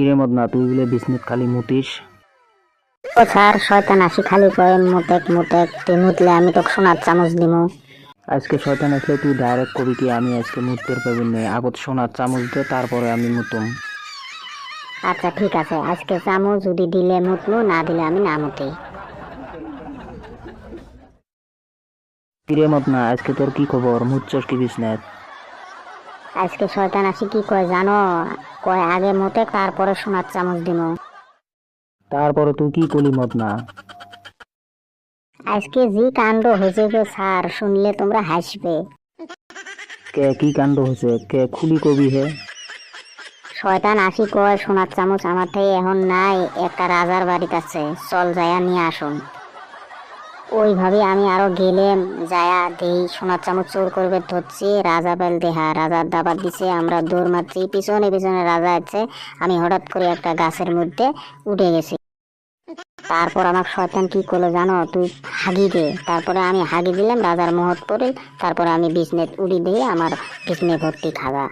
কিরে মদনা তুই বলে বিজনেস খালি মুতিস। ও স্যার শয়তান আসি খালি কয়ে মুতেক মুতেক তুই মুতলে আমি তোকে সোনার চামচ দিমু। আজকে শয়তান আসলে তুই ডাইরেক্ট কবি কি আমি আজকে মুততে পারবি না। আগত সোনার চামচ দে তারপরে আমি মুতুম। আচ্ছা ঠিক আছে আজকে চামচ যদি দিলে মুতমু না দিলে আমি না মুতি। কিরে মদনা আজকে তোর কি খবর? মুতছস কি বিজনেস আজকে শয়তান আসি কি কয় জানো? কয় আগে মতে তারপরে সোনার চামচ দিমু। তারপরে তুই কি করলি মদনা? আজকে যে কাণ্ড হয়েছে গো স্যার শুনলে তোমরা হাসবে। কে কি কাণ্ড হয়েছে? কে খুলি কবি হে? শয়তান আসি কয় সোনার চামচ আমার থেকে এখন নাই একটা রাজার বাড়িতে আছে। চল যায়া নিয়ে আসুন। ওইভাবে আমি আরও গেলেম, যায়া দেই, সোনার চামচ চোর করবে, ধরছি, রাজা বেল দেহা রাজার দাবার দিছে, আমরা দৌড় মারছি, পিছনে পিছনে রাজা আছে, আমি হঠাৎ করে একটা গাছের মধ্যে উঠে গেছি। তারপর আমার শয়তান কি করল জানো? তুই হাগি দে। তারপরে আমি হাগি দিলাম, রাজার মহৎ পরে তারপরে আমি বিজনেস উড়ি দিয়ে আমার বিজনে ভর্তি খাগা।